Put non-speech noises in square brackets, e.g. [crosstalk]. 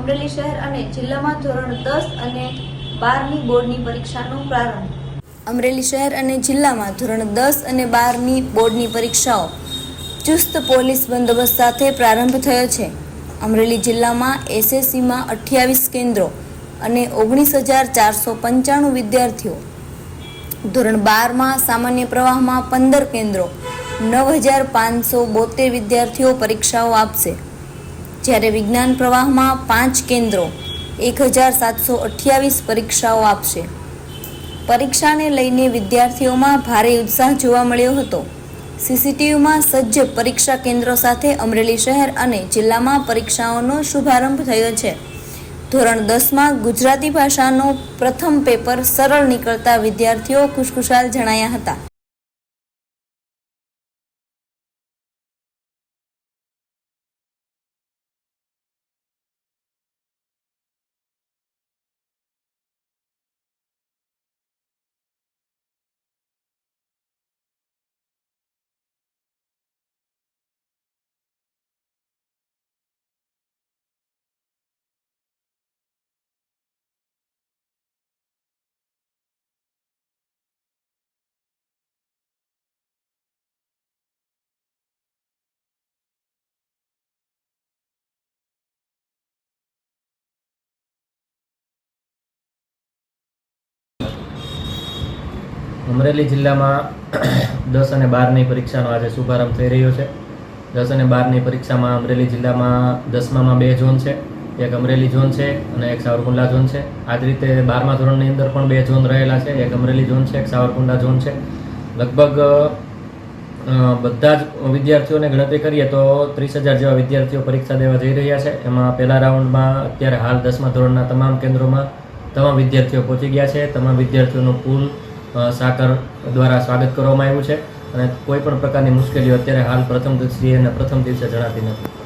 અમરેલી શહેર અને જિલ્લામાં ધોરણ દસ અને બારની બોર્ડની પરીક્ષાનો પ્રારંભ. અમરેલી શહેર અને જિલ્લામાં ધોરણ દસ અને બારની બોર્ડની પરીક્ષાઓ ચુસ્ત પોલીસ બંદોબસ્ત સાથે પ્રારંભ થયો છે. અમરેલી જિલ્લામાં એસએસસીમાં અઠ્યાવીસ કેન્દ્રો અને ઓગણીસ હજાર ચારસો પંચાણું વિદ્યાર્થીઓ. ધોરણ બારમાં સામાન્ય પ્રવાહમાં પંદર કેન્દ્રો, નવ હજાર પાંચસો બોતેર વિદ્યાર્થીઓ પરીક્ષાઓ આપશે. જ્યારે વિજ્ઞાન પ્રવાહમાં પાંચ કેન્દ્રો એક હજાર સાતસો અઠ્યાવીસ પરીક્ષાઓ આપશે. પરીક્ષાને લઈને વિદ્યાર્થીઓમાં ભારે ઉત્સાહ જોવા મળ્યો હતો. સીસીટીવીમાં સજ્જ પરીક્ષા કેન્દ્રો સાથે અમરેલી શહેર અને જિલ્લામાં પરીક્ષાઓનો શુભારંભ થયો છે. ધોરણ દસમાં ગુજરાતી ભાષાનો પ્રથમ પેપર સરળ નીકળતા વિદ્યાર્થીઓ ખુશખુશાલ જણાયા હતા. અમરેલી જિલ્લામાં [clears throat] દસ અને બારની પરીક્ષાનો આજે શુભારંભ થઈ રહ્યો છે. દસ અને બારની પરીક્ષામાં અમરેલી જિલ્લામાં દસમામાં બે ઝોન છે. એક અમરેલી ઝોન છે અને એક સાવરકુંડલા ઝોન છે. આ જ રીતે બારમા ધોરણની અંદર પણ બે ઝોન રહેલા છે. એક અમરેલી ઝોન છે, એક સાવરકુંડલા ઝોન છે. લગભગ બધા જ વિદ્યાર્થીઓને ગણતરી કરીએ તો ત્રીસ હજાર જેવા વિદ્યાર્થીઓ પરીક્ષા દેવા જઈ રહ્યા છે. એમાં પહેલા રાઉન્ડમાં અત્યારે હાલ દસમા ધોરણના તમામ કેન્દ્રોમાં તમામ વિદ્યાર્થીઓ પહોંચી ગયા છે. તમામ વિદ્યાર્થીઓનું પુલ સાકર દ્વારા સ્વાગત કરવામાં આવ્યું છે. અને કોઈ પણ પ્રકારની મુશ્કેલીઓ અત્યારે હાલ પ્રથમ દિવસીય અને પ્રથમ દિવસે જણાતી નથી.